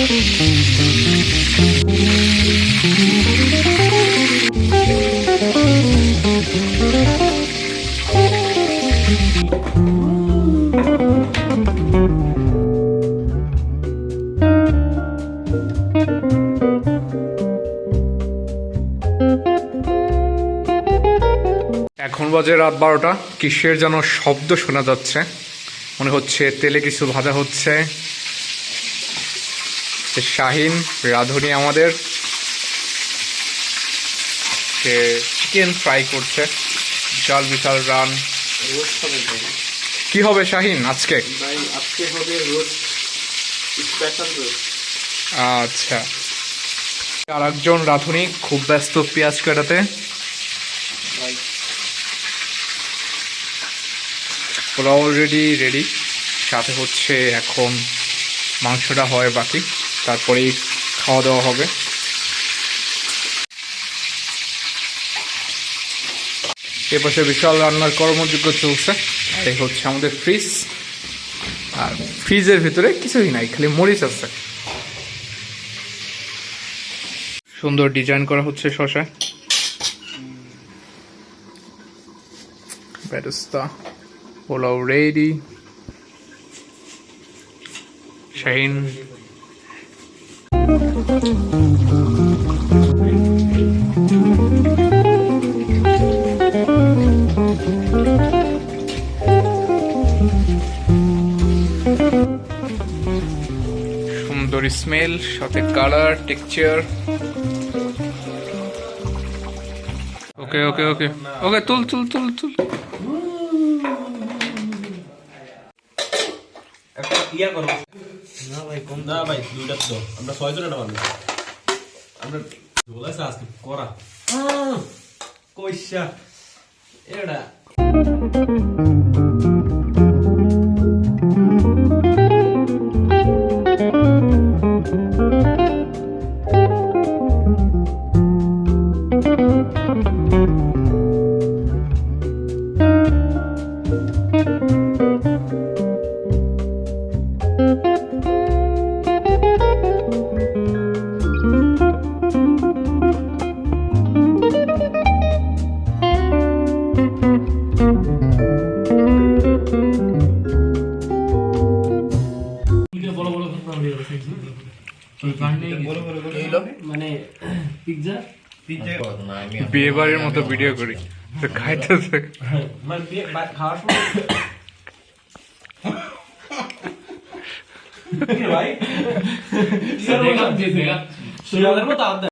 এখন বাজে রাত বারোটা। কিসের যেন শব্দ শোনা যাচ্ছে। মনে হচ্ছে তেলে কিছু ভাজা হচ্ছে। যে শাহিন রাঁধুনি আমাদের সে চিকেন ফ্রাই করছে। বিশাল বিশাল রান। কি হবে শাহিন আজকে? হবে আচ্ছা। আর একজন রাঁধুনি খুব ব্যস্ত পেঁয়াজ কাটাতে। ওরা অলরেডি রেডি সাথে হচ্ছে এখন মাংসটা হয় বাকি। তারপরেই খাওয়া দাওয়া হবে। এপাশে বিশাল রান্নার কর্মযোগ্য চলছে। আর এই হচ্ছে আমাদের ফ্রিজ আর ফ্রিজের ভিতরে কিছুই নাই, খালি মরিচ আছে। সুন্দর ডিজাইন করা হচ্ছে শশা বেরেস্তা পোলাও রেডি শাহিন সুন্দর স্মেল সাথে কালার টেক্সচার ওকে ওকে ওকে ওকে তুল তুল তুল তুল। ইয়া করো। না ভাই কম না ভাই দুইটা তো আমরা ছয় জন এটা মানুষ আমরা বলেছে আজকে করা কইসা এটা মানে পিৎজা বিয়ে বাড়ির মতো ভিডিও করি। তো খাইতেছে। মানে ভাই?